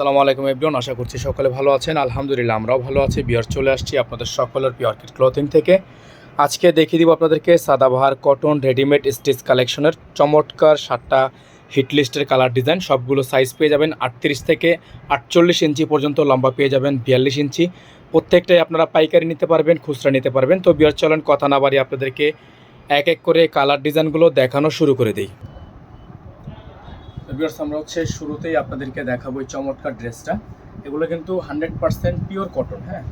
সালামু আলাইকুম এভরিওয়ান আশা করছি সকলে ভালো আছেন। আলহামদুলিল্লাহ, আমরাও ভালো আছি। বিয়ার চলে আসছি আপনাদের সকলের পিওরকিট ক্লথিং থেকে। আজকে দেখিয়ে দিব আপনাদেরকে সাদাবাহার কটন রেডিমেড স্টিচ কালেকশনের চমৎকার সাতটা হিট লিস্টের কালার ডিজাইন সবগুলো সাইজ পেয়ে যাবেন আটত্রিশ থেকে আটচল্লিশ ইঞ্চি পর্যন্ত লম্বা পেয়ে যাবেন বিয়াল্লিশ ইঞ্চি। প্রত্যেকটাই আপনারা পাইকারি নিতে পারবেন, খুচরা নিতে পারবেন। তো বিয়ার চলেন, কথা না বাড়ি আপনাদেরকে এক এক করে কালার ডিজাইনগুলো দেখানো শুরু করে দিই। ভিউয়ার্স আমরা হচ্ছে শুরুতেই আপনাদেরকে দেখাবো এই চমৎকার ড্রেসটা। এগুলো কিন্তু হান্ড্রেড পার্সেন্ট পিওর কটন হ্যাঁ?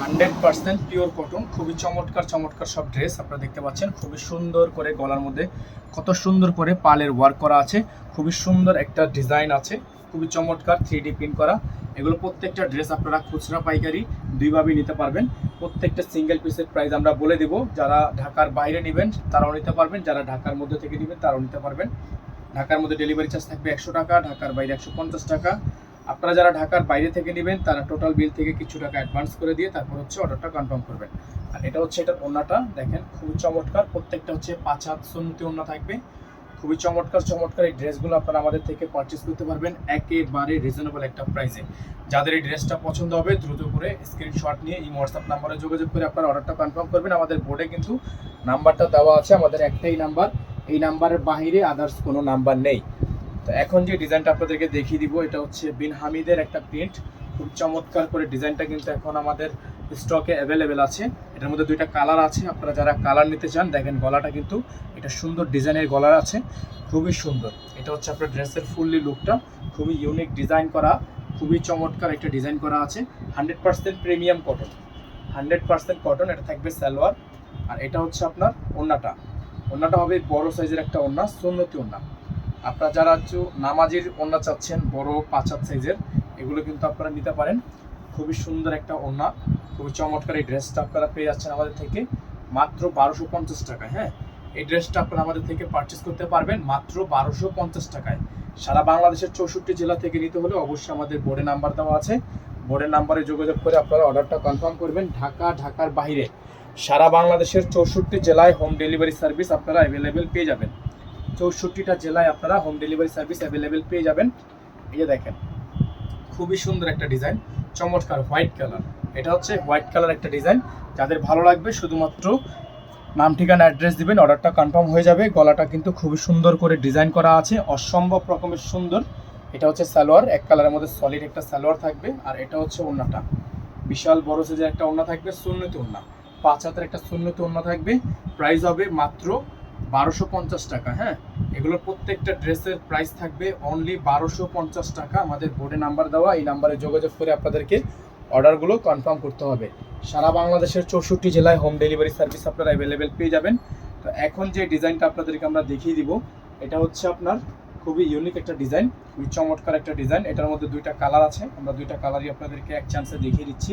হান্ড্রেড পার্সেন্ট পিওর কটন খুবই চমৎকার চমৎকার সব ড্রেস আপনারা দেখতে পাচ্ছেন। খুবই সুন্দর করে গলার মধ্যে, কত সুন্দর করে পালের ওয়ার্ক করা আছে। খুবই সুন্দর একটা ডিজাইন আছে, খুবই চমৎকার থ্রি ডি প্রিন্ট করা। এগুলো প্রত্যেকটা ড্রেস আপনারা খুচরা পাইকারি দুইভাবে নিতে পারবেন। প্রত্যেকটা সিঙ্গেল পিসের প্রাইস আমরা বলে দেব। যারা ঢাকার বাইরে নেবেন, তারাও নিতে পারবেন। যারা ঢাকার মধ্যে থেকে নেবেন, তারাও নিতে পারবেন। ঢাকার মধ্যে ডেলিভারি চার্জ থাকবে একশো টাকা, ঢাকার বাইরে একশো পঞ্চাশ টাকা। আপনারা যারা ঢাকার বাইরে থেকে নেবেন, তারা টোটাল বিল থেকে কিছু টাকা অ্যাডভান্স করে দিয়ে তারপর হচ্ছে অর্ডারটা কনফার্ম করবেন। আর এটা হচ্ছে এটার ওনাটা দেখেন, খুবই চমৎকার। প্রত্যেকটা হচ্ছে পাঁচ হাত সুন্নতি ওন্না থাকবে। খুবই চমৎকার চমৎকার এই ড্রেসগুলো আপনারা আমাদের থেকে পারচেস করতে পারবেন একেবারে রিজনেবল একটা প্রাইসে যাদের এই ড্রেসটা পছন্দ হবে, দ্রুত করে স্ক্রিনশট নিয়ে এই হোয়াটসঅ্যাপ নাম্বারে যোগাযোগ করে আপনারা অর্ডারটা কনফার্ম করবেন। আমাদের বোর্ডে কিন্তু নাম্বারটা দেওয়া আছে, আমাদের একটাই নাম্বার এই নাম্বারের বাইরে আদার্স কোনো নাম্বার নেই। তো এখন যে ডিজাইনটা আপনাদেরকে দেখিয়ে দিব, এটা হচ্ছে বিন হামিদের একটা প্রিন্ট খুব চমৎকার করে ডিজাইনটা কিন্তু এখন আমাদের স্টকে অ্যাভেলেবেল আছে। এটার মধ্যে দুইটা কালার আছে। আপনারা যারা কালার নিতে চান, দেখেন গলাটা কিন্তু এটা সুন্দর ডিজাইনের গলার আছে। খুবই সুন্দর। এটা হচ্ছে আপনার ড্রেসের ফুললি লুকটা খুবই ইউনিক ডিজাইন করা, খুবই চমৎকার একটা ডিজাইন করা আছে। Hundred percent premium cotton hundred percent cotton এটা থাকবে সালোয়ার। আর এটা হচ্ছে আপনার ওন্নাটা। ওন্নাটা হবে বড় সাইজের একটা ওন্না, সুন্নতি ওন্না। আপনারা যারা একটু নামাজির ওন্না চাচ্ছেন, বড় পাঁচ হাত সাইজের, এগুলো কিন্তু আপনারা নিতে পারেন। খুবই সুন্দর একটা ওন্না, খুবই চমৎকার এই ড্রেসটা আপনারা পেয়ে যাচ্ছেন আমাদের থেকে। মাত্র বারোশো পঞ্চাশ টাকায় হ্যাঁ? এই ড্রেসটা আপনারা আমাদের থেকে পারচেস করতে পারবেন মাত্র বারোশো পঞ্চাশ টাকায়। সারা বাংলাদেশের চৌষট্টি জেলা থেকে নিতে হলে অবশ্যই আমাদের বোর্ডে নাম্বার দেওয়া আছে। বোর্ডের নাম্বারে যোগাযোগ করে আপনারা অর্ডারটা কনফার্ম করবেন। ঢাকা, ঢাকার বাইরে সারা বাংলাদেশের চৌষট্টি জেলায় হোম ডেলিভারি সার্ভিস আপনারা অ্যাভেলেবেল পেয়ে যাবেন। চৌষট্টিটা জেলায় আপনারা হোম ডেলিভারি সার্ভিস অ্যাভেলেবেল পেয়ে যাবেন। এই যে দেখেন, খুবই সুন্দর একটা ডিজাইন চমৎকার হোয়াইট কালার এটা হচ্ছে হোয়াইট কালার একটা ডিজাইন যাদের ভালো লাগবে, শুধুমাত্র নাম, ঠিকানা অ্যাড্রেস দিবেন অর্ডারটা কনফার্ম হয়ে যাবে। গলাটা কিন্তু খুবই সুন্দর করে ডিজাইন করা আছে, অসম্ভব রকমের সুন্দর। এটা হচ্ছে সালোয়ার, এক কালারের মধ্যে সলিড একটা সালোয়ার থাকবে। আর এটা হচ্ছে ওন্নাটা। বিশাল বড় সাইজের একটা ওন্না থাকবে, সুন্নতি ওন্না। পাঁচ হাতের একটা সুন্নতি ওন্না থাকবে। প্রাইস হবে মাত্র বারোশো পঞ্চাশ টাকা হ্যাঁ? এগুলোর প্রত্যেকটা ড্রেসের প্রাইস থাকবে অনলি বারোশো পঞ্চাশ টাকা। আমাদের বোর্ডে নাম্বার দেওয়া, এই নাম্বারে যোগাযোগ করে আপনাদেরকে অর্ডারগুলো কনফার্ম করতে হবে। সারা বাংলাদেশের চৌষট্টি জেলায় হোম ডেলিভারি সার্ভিস আপনারা অ্যাভেলেবেল পেয়ে যাবেন। তো এখন যে ডিজাইনটা আপনাদেরকে আমরা দেখিয়ে দিব, এটা হচ্ছে আপনার খুবই ইউনিক একটা ডিজাইন, খুবই চমৎকার একটা ডিজাইন। এটার মধ্যে দুইটা কালার আছে, আমরা দুইটা কালারই আপনাদেরকে এক চান্সে দেখিয়ে দিচ্ছি।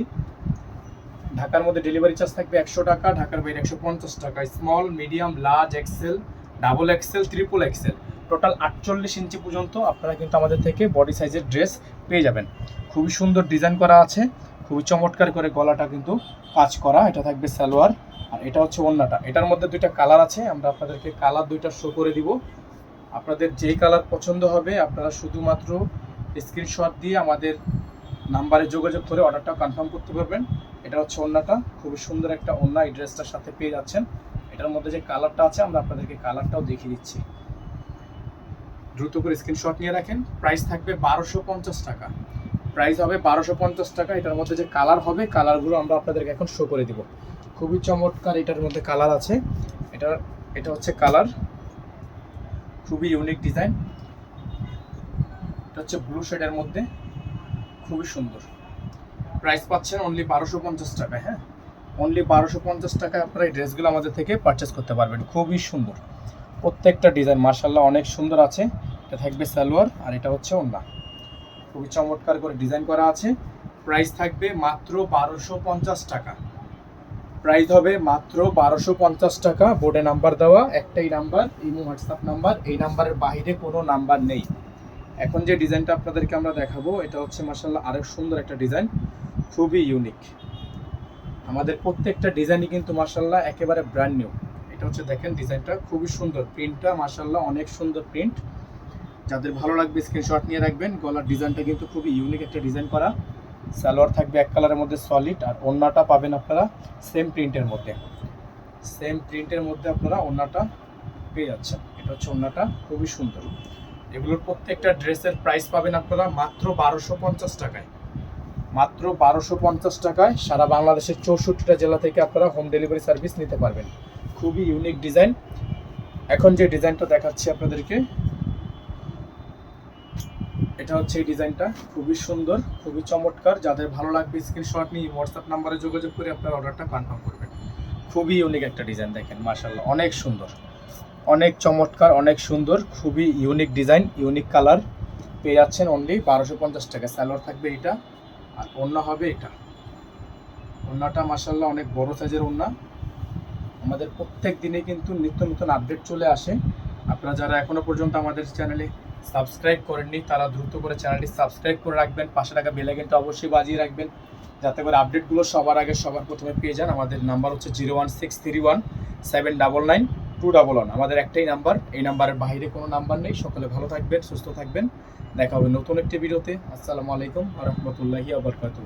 ঢাকার মধ্যে ডেলিভারি চার্জ থাকবে একশো টাকা, ঢাকার বাইরে একশো পঞ্চাশ টাকা। Small medium large XL double XL triple XL total আটচল্লিশ ইঞ্চি পর্যন্ত আপনারা কিন্তু আমাদের থেকে বডি সাইজের ড্রেস পেয়ে যাবেন। খুবই সুন্দর ডিজাইন করা আছে, খুবই চমৎকার করে গলাটা কিন্তু কাজ করা। এটা থাকবে সালোয়ার, আর এটা হচ্ছে অন্যটা এটার মধ্যে দুইটা কালার আছে, আমরা আপনাদেরকে কালার দুইটা শো করে দিব। আপনাদের যেই কালার পছন্দ হবে, আপনারা শুধুমাত্র স্ক্রিনশট দিয়ে আমাদের নাম্বারে যোগাযোগ করে অর্ডারটা কনফার্ম করতে পারবেন। এটা হচ্ছে ওন্নাটা খুবই সুন্দর একটা ওন্না এই ড্রেসটার সাথে পেয়ে যাচ্ছেন। এটার মধ্যে যে কালারটা আছে, আমরা আপনাদেরকে কালারটাও দেখিয়ে দিচ্ছি। দ্রুত করে স্ক্রিনশট নিয়ে রাখেন। প্রাইস থাকবে বারোশো পঞ্চাশ টাকা। প্রাইস হবে বারোশো পঞ্চাশ টাকা। এটার মধ্যে যে কালার হবে, কালারগুলো আমরা আপনাদেরকে এখন শো করে দিব। খুবই চমৎকার এটার মধ্যে কালার আছে। এটা এটা হচ্ছে কালার। খুবই ইউনিক ডিজাইন এটা হচ্ছে ব্লু শেডের মধ্যে। খুবই সুন্দর। প্রাইস পাচ্ছেন অনলি বারোশো পঞ্চাশ টাকা হ্যাঁ? অনলি বারোশো পঞ্চাশ টাকায় আপনারা এই ড্রেসগুলো আমাদের থেকে পারচেস করতে পারবেন। খুবই সুন্দর। প্রত্যেকটা ডিজাইন মার্শাল্লাহ অনেক সুন্দর আছে। এটা থাকবে সালোয়ার আর এটা হচ্ছে ওন্না খুবই চমৎকার করে ডিজাইন করা আছে। প্রাইস থাকবে মাত্র বারোশো পঞ্চাশ টাকা। প্রাইস হবে মাত্র বারোশো পঞ্চাশ টাকা। বোর্ডে নাম্বার দেওয়া, একটাই নাম্বার ইমো হোয়াটসঅ্যাপ নাম্বার এই নাম্বারের বাইরে কোনো নাম্বার নেই। এখন যে ডিজাইনটা আপনাদেরকে আমরা দেখাবো, এটা হচ্ছে মার্শাল্লাহ আরেক সুন্দর একটা ডিজাইন খুবই ইউনিক আমাদের প্রত্যেকটা ডিজাইনই কিন্তু মার্শাল্লাহ একেবারে ব্র্যান্ড নিউ এটা হচ্ছে দেখেন ডিজাইনটা খুবই সুন্দর। প্রিন্টটা মার্শাল্লাহ অনেক সুন্দর প্রিন্ট যাদের ভালো লাগবে স্ক্রিনশট নিয়ে রাখবেন। গলার ডিজাইনটা কিন্তু খুবই ইউনিক একটা ডিজাইন করা। সালোয়ার থাকবে এক কালারের মধ্যে সলিড আর ওড়নাটা পাবেন আপনারা সেম প্রিন্টের মধ্যে। সেম প্রিন্টের মধ্যে আপনারা ওড়নাটা পেয়ে যাচ্ছেন। এটা হচ্ছে ওড়নাটা খুবই সুন্দর। এগুলোর প্রত্যেকটা ড্রেসের প্রাইস পাবেন আপনারা মাত্র বারোশো পঞ্চাশ টাকায়। মাত্র বারোশো পঞ্চাশ টাকায় সারা বাংলাদেশের চৌষট্টিটা জেলা থেকে আপনারা হোম ডেলিভারি সার্ভিস নিতে পারবেন। খুবই ইউনিক ডিজাইন এখন যে ডিজাইনটা দেখাচ্ছি আপনাদেরকে, এটা হচ্ছে এই ডিজাইনটা খুবই সুন্দর, খুবই চমৎকার। যাদের ভালো লাগবে স্ক্রিনশট নিয়ে হোয়াটসঅ্যাপ নাম্বারে যোগাযোগ করে আপনার অর্ডারটা কনফার্ম করবেন। খুবই ইউনিক একটা ডিজাইন দেখেন মাশাল্লাহ অনেক সুন্দর। অনেক চমৎকার, অনেক সুন্দর, খুবই ইউনিক ডিজাইন ইউনিক কালার পেয়ে যাচ্ছেন অনলি বারোশো পঞ্চাশ টাকা। স্যালোয়ার থাকবে এটা আর ওড়না হবে এটা। ওড়নাটা মাসাল্লাহ অনেক বড় সাইজের ওড়না। আমাদের প্রত্যেক দিনে কিন্তু নিত্য নতুন আপডেট চলে আসে। আপনারা যারা এখনও পর্যন্ত আমাদের চ্যানেলে সাবস্ক্রাইব করেননি, তারা দ্রুত করে চ্যানেলটি সাবস্ক্রাইব করে রাখবেন। পাশে টাকা বেলাইকেনটা অবশ্যই বাজিয়ে রাখবেন। যাতে করে আপডেটগুলো সবার আগে সবার প্রথমে পেয়ে যান। আমাদের নাম্বার হচ্ছে zero one six three one seven double nine two double one আমাদের একটাই নাম্বার এই নাম্বারের বাইরে কোনো নাম্বার নেই। সকলে ভালো থাকবেন, সুস্থ থাকবেন। দেখা হবে নতুন একটি ভিডিওতে। আসসালামু আলাইকুম রহমতুল্লাহি আবরকাতুহ